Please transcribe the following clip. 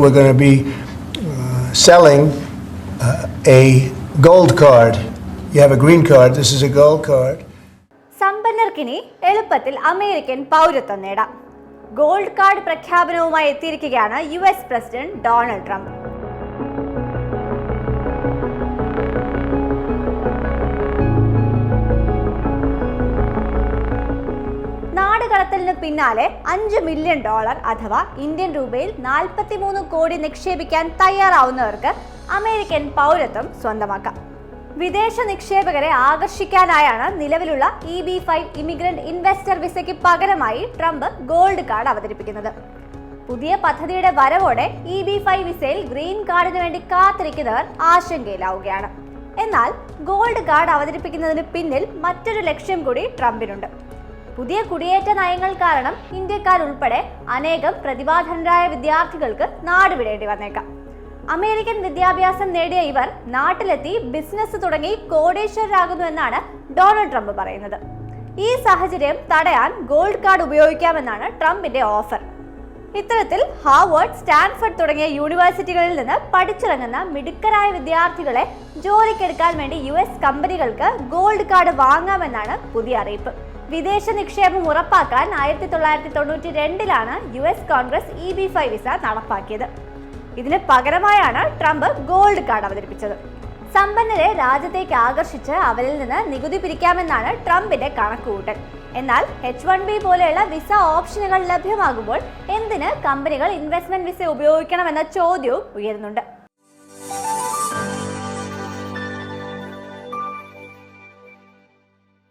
We're going to be uh, selling uh, a gold card. You have a green card, this is a gold card. സമ്പന്നർക്കിനി എളുപ്പത്തിൽ American പൗരത്വം നേടാം gold card പ്രഖ്യാപനവുമായി എത്തിയിരിക്കുകയാണ് U S president Donald Trump നാടുകടത്തലിന് പിന്നാലെ അഞ്ച് million dollar അഥവാ Indian രൂപയിൽ നാൽപ്പത്തിമൂന്ന് കോടി നിക്ഷേപിക്കാൻ തയ്യാറാവുന്നവർക്ക് അമേരിക്കൻ പൗരത്വം സ്വന്തമാക്കാം. വിദേശ നിക്ഷേപകരെ ആകർഷിക്കാനായാണ് നിലവിലുള്ള E B five immigrant investor വിസയ്ക്ക് പകരമായി ട്രംപ് ഗോൾഡ് കാർഡ് അവതരിപ്പിക്കുന്നത്. പുതിയ പദ്ധതിയുടെ വരവോടെ ഇ ബി ഫൈവ് വിസയിൽ ഗ്രീൻ കാർഡിന് വേണ്ടി കാത്തിരിക്കുന്നവർ ആശങ്കയിലാവുകയാണ്. എന്നാൽ ഗോൾഡ് കാർഡ് അവതരിപ്പിക്കുന്നതിന് പിന്നിൽ മറ്റൊരു ലക്ഷ്യം കൂടി ട്രംപിനുണ്ട്. പുതിയ കുടിയേറ്റ നയങ്ങൾ കാരണം ഇന്ത്യക്കാർ ഉൾപ്പെടെ അനേകം പ്രതിഭാധനരായ വിദ്യാർത്ഥികൾക്ക് നാട് വിടേണ്ടി വന്നേക്കാം. അമേരിക്കൻ വിദ്യാഭ്യാസം നേടിയ ഇവർ നാട്ടിലെത്തി ബിസിനസ് തുടങ്ങി കോടീശ്വരരാകുന്നു എന്നാണ് ഡൊണാൾഡ് ട്രംപ് പറയുന്നത്. ഈ സാഹചര്യം തടയാൻ ഗോൾഡ് കാർഡ് ഉപയോഗിക്കാമെന്നാണ് ട്രംപിന്റെ ഓഫർ. ഇത്തരത്തിൽ ഹാർവേർഡ് സ്റ്റാൻഫർഡ് തുടങ്ങിയ യൂണിവേഴ്സിറ്റികളിൽ നിന്ന് പഠിച്ചിറങ്ങുന്ന മിടുക്കരായ വിദ്യാർത്ഥികളെ ജോലിക്കെടുക്കാൻ വേണ്ടി യു എസ് കമ്പനികൾക്ക് ഗോൾഡ് കാർഡ് വാങ്ങാമെന്നാണ് പുതിയ അറിയിപ്പ്. വിദേശ നിക്ഷേപം ഉറപ്പാക്കാൻ ആയിരത്തി തൊള്ളായിരത്തി തൊണ്ണൂറ്റി രണ്ടിലാണ് U S Congress E B five visa നടപ്പാക്കിയത്. ഇതിന് പകരമായാണ് ട്രംപ് ഗോൾഡ് കാർഡ് അവതരിപ്പിച്ചത്. സമ്പന്നരെ രാജ്യത്തേക്ക് ആകർഷിച്ച് അവരിൽ നിന്ന് നികുതി പിരിക്കാമെന്നാണ് ട്രംപിന്റെ കണക്കുകൂട്ടൽ. എന്നാൽ എച്ച് വൺ ബി പോലെയുള്ള വിസ ഓപ്ഷനുകൾ ലഭ്യമാകുമ്പോൾ എന്തിന് കമ്പനികൾ ഇൻവെസ്റ്റ്മെന്റ് വിസ ഉപയോഗിക്കണമെന്ന ചോദ്യവും ഉയരുന്നുണ്ട്.